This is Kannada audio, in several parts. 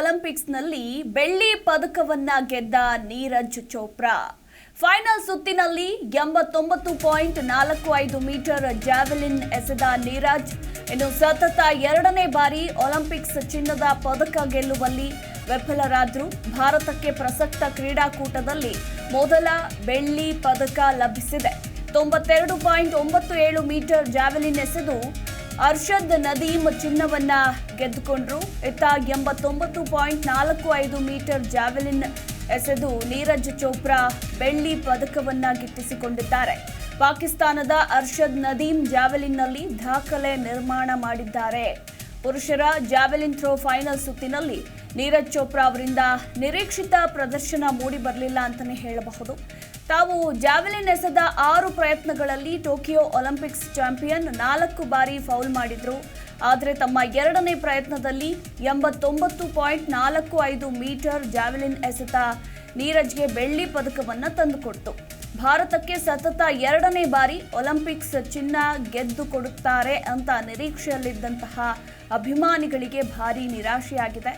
ಒಲಿಂಪಿಕ್ಸ್ನಲ್ಲಿ ಬೆಳ್ಳಿ ಪದಕವನ್ನ ಗೆದ್ದ ನೀರಜ್ ಚೋಪ್ರಾ. ಫೈನಲ್ ಸುತ್ತಿನಲ್ಲಿ ಎಂಬತ್ತೊಂಬತ್ತು ಪಾಯಿಂಟ್ ನಾಲ್ಕು ಐದು ಮೀಟರ್ ಜಾವೆಲಿನ್ ಎಸೆದ ನೀರಜ್. ಇನ್ನು ಸತತ ಎರಡನೇ ಬಾರಿ ಒಲಿಂಪಿಕ್ಸ್ ಚಿನ್ನದ ಪದಕ ಗೆಲ್ಲುವಲ್ಲಿ ವಿಫಲರಾದ್ರು. ಭಾರತಕ್ಕೆ ಪ್ರಸಕ್ತ ಕ್ರೀಡಾಕೂಟದಲ್ಲಿ ಮೊದಲ ಬೆಳ್ಳಿ ಪದಕ ಲಭಿಸಿದೆ. ತೊಂಬತ್ತೆರಡು ಪಾಯಿಂಟ್ ಒಂಬತ್ತು ಏಳು ಮೀಟರ್ ಜಾವೆಲಿನ್ ಎಸೆದು ಅರ್ಷದ್ ನದೀಮ್ ಚಿನ್ನವನ್ನ ಗೆದ್ದುಕೊಂಡ್ರು. ಇತ್ತ ಎಂಬತ್ತೊಂಬತ್ತು ಪಾಯಿಂಟ್ ನಾಲ್ಕು ಐದು ಮೀಟರ್ ಜಾವೆಲಿನ್ ಎಸೆದು ನೀರಜ್ ಚೋಪ್ರಾ ಬೆಳ್ಳಿ ಪದಕವನ್ನ ಗಿಟ್ಟಿಸಿಕೊಂಡಿದ್ದಾರೆ ಪಾಕಿಸ್ತಾನದ ಅರ್ಷದ್ ನದೀಮ್ ಜಾವೆಲಿನ್ನಲ್ಲಿ ದಾಖಲೆ ನಿರ್ಮಾಣ ಮಾಡಿದ್ದಾರೆ. ಪುರುಷರ ಜಾವೆಲಿನ್ ಥ್ರೋ ಫೈನಲ್ ಸುತ್ತಿನಲ್ಲಿ ನೀರಜ್ ಚೋಪ್ರಾ ಅವರಿಂದ ನಿರೀಕ್ಷಿತ ಪ್ರದರ್ಶನ ಮೂಡಿ ಬರಲಿಲ್ಲ ಅಂತಲೇ ಹೇಳಬಹುದು. ತಾವು ಜಾವೆಲಿನ್ ಎಸೆದ ಆರು ಪ್ರಯತ್ನಗಳಲ್ಲಿ ಟೋಕಿಯೋ ಒಲಿಂಪಿಕ್ಸ್ ಚಾಂಪಿಯನ್ ನಾಲ್ಕು ಬಾರಿ ಫೌಲ್ ಮಾಡಿದ್ರು. ಆದರೆ ತಮ್ಮ ಎರಡನೇ ಪ್ರಯತ್ನದಲ್ಲಿ ಎಂಬತ್ತೊಂಬತ್ತು ಪಾಯಿಂಟ್ ನಾಲ್ಕು ಐದು ಮೀಟರ್ ಜಾವೆಲಿನ್ ಎಸೆತ ನೀರಜ್ಗೆ ಬೆಳ್ಳಿ ಪದಕವನ್ನು ತಂದುಕೊಡ್ತು. ಭಾರತಕ್ಕೆ ಸತತ ಎರಡನೇ ಬಾರಿ ಒಲಿಂಪಿಕ್ಸ್ ಚಿನ್ನ ಗೆದ್ದು ಕೊಡುತ್ತಾರೆ ಅಂತ ನಿರೀಕ್ಷೆಯಲ್ಲಿದ್ದಂತಹ ಅಭಿಮಾನಿಗಳಿಗೆ ಭಾರೀ ನಿರಾಶೆಯಾಗಿದೆ.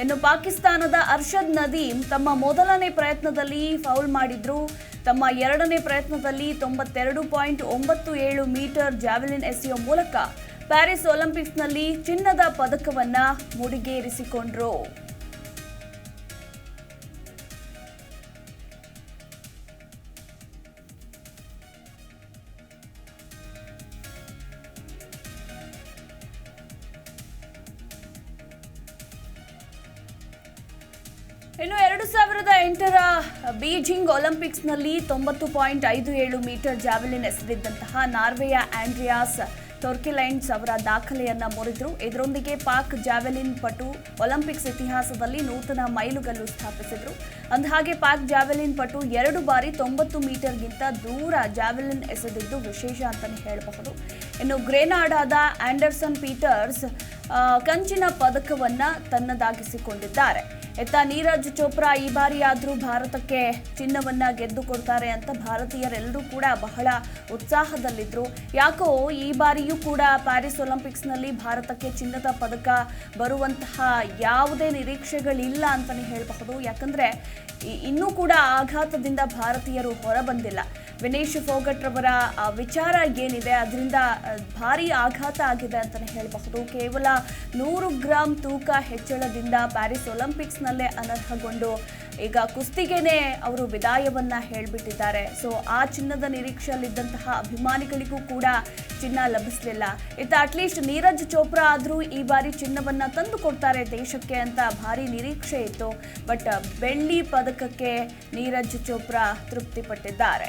ಇನ್ನು ಪಾಕಿಸ್ತಾನದ ಅರ್ಷದ್ ನದೀಮ್ ತಮ್ಮ ಮೊದಲನೇ ಪ್ರಯತ್ನದಲ್ಲಿ ಫೌಲ್ ಮಾಡಿದ್ರು. ತಮ್ಮ ಎರಡನೇ ಪ್ರಯತ್ನದಲ್ಲಿ ತೊಂಬತ್ತೆರಡು ಪಾಯಿಂಟ್ ಒಂಬತ್ತು ಏಳು ಮೀಟರ್ ಜಾವೆಲಿನ್ ಎಸೆಯುವ ಮೂಲಕ ಪ್ಯಾರಿಸ್ ಒಲಿಂಪಿಕ್ಸ್ನಲ್ಲಿ ಚಿನ್ನದ ಪದಕವನ್ನು ಮುಡಿಗೇರಿಸಿಕೊಂಡ್ರು. ಇನ್ನು ಎರಡು ಸಾವಿರದ ಎಂಟರ ಬೀಜಿಂಗ್ ಒಲಿಂಪಿಕ್ಸ್ನಲ್ಲಿ ತೊಂಬತ್ತು ಪಾಯಿಂಟ್ ಐದು ಏಳು ಮೀಟರ್ ಜಾವೆಲಿನ್ ಎಸೆದಿದ್ದಂತಹ ನಾರ್ವೆಯ ಆಂಡ್ರಿಯಾಸ್ ಟೊರ್ಕಿಲೈನ್ಸ್ ಅವರ ದಾಖಲೆಯನ್ನು ಮುರಿದರು. ಇದರೊಂದಿಗೆ ಪಾಕ್ ಜಾವೆಲಿನ್ ಪಟು ಒಲಿಂಪಿಕ್ಸ್ ಇತಿಹಾಸದಲ್ಲಿ ನೂತನ ಮೈಲುಗಲ್ಲು ಸ್ಥಾಪಿಸಿದರು. ಅಂದಹಾಗೆ ಪಾಕ್ ಜಾವೆಲಿನ್ ಪಟು ಎರಡು ಬಾರಿ ತೊಂಬತ್ತು ಮೀಟರ್ಗಿಂತ ದೂರ ಜಾವೆಲಿನ್ ಎಸೆದಿದ್ದು ವಿಶೇಷ ಅಂತಲೇ ಹೇಳಬಹುದು. ಇನ್ನು ಗ್ರೇನಾಡಾದ ಆಂಡರ್ಸನ್ ಪೀಟರ್ಸ್ ಕಂಚಿನ ಪದಕವನ್ನು ತನ್ನದಾಗಿಸಿಕೊಂಡಿದ್ದಾರೆ. ಎತ್ತ ನೀರಜ್ ಚೋಪ್ರಾ ಈ ಬಾರಿಯಾದರೂ ಭಾರತಕ್ಕೆ ಚಿನ್ನವನ್ನ ಗೆದ್ದು ಕೊಡ್ತಾರೆ ಅಂತ ಭಾರತೀಯರೆಲ್ಲರೂ ಕೂಡ ಬಹಳ ಉತ್ಸಾಹದಲ್ಲಿದ್ದರು ಯಾಕೋ ಈ ಬಾರಿಯೂ ಕೂಡ ಪ್ಯಾರಿಸ್ ಒಲಿಂಪಿಕ್ಸ್ನಲ್ಲಿ ಭಾರತಕ್ಕೆ ಚಿನ್ನದ ಪದಕ ಬರುವಂತಹ ಯಾವುದೇ ನಿರೀಕ್ಷೆಗಳಿಲ್ಲ ಅಂತಲೇ ಹೇಳಬಹುದು. ಯಾಕಂದರೆ ಇನ್ನೂ ಕೂಡ ಆಘಾತದಿಂದ ಭಾರತೀಯರು ಹೊರಬಂದಿಲ್ಲ. ವಿನೇಶ್ ಫೋಗಟ್ ರವರ ವಿಚಾರ ಏನಿದೆ, ಅದರಿಂದ ಭಾರಿ ಆಘಾತ ಆಗಿದೆ ಅಂತಲೇ ಹೇಳಬಹುದು. ಕೇವಲ ನೂರು ಗ್ರಾಂ ತೂಕ ಹೆಚ್ಚಳದಿಂದ ಪ್ಯಾರಿಸ್ ಒಲಿಂಪಿಕ್ಸ್ನಲ್ಲೇ ಅನರ್ಹಗೊಂಡು ಈಗ ಕುಸ್ತಿಗೆನೆ ಅವರು ವಿದಾಯವನ್ನ ಹೇಳ್ಬಿಟ್ಟಿದ್ದಾರೆ. ಸೊ ಆ ಚಿನ್ನದ ನಿರೀಕ್ಷೆಯಲ್ಲಿದ್ದಂತಹ ಅಭಿಮಾನಿಗಳಿಗೂ ಕೂಡ ಚಿನ್ನ ಲಭಿಸಲಿಲ್ಲ. ಇತ್ತ ಅಟ್ಲೀಸ್ಟ್ ನೀರಜ್ ಚೋಪ್ರಾ ಆದರೂ ಈ ಬಾರಿ ಚಿನ್ನವನ್ನ ತಂದು ಕೊಡ್ತಾರೆ ದೇಶಕ್ಕೆ ಅಂತ ಭಾರಿ ನಿರೀಕ್ಷೆ ಇತ್ತು. ಬಟ್ ಬೆಳ್ಳಿ ಪದಕಕ್ಕೆ ನೀರಜ್ ಚೋಪ್ರಾ ತೃಪ್ತಿಪಟ್ಟಿದ್ದಾರೆ.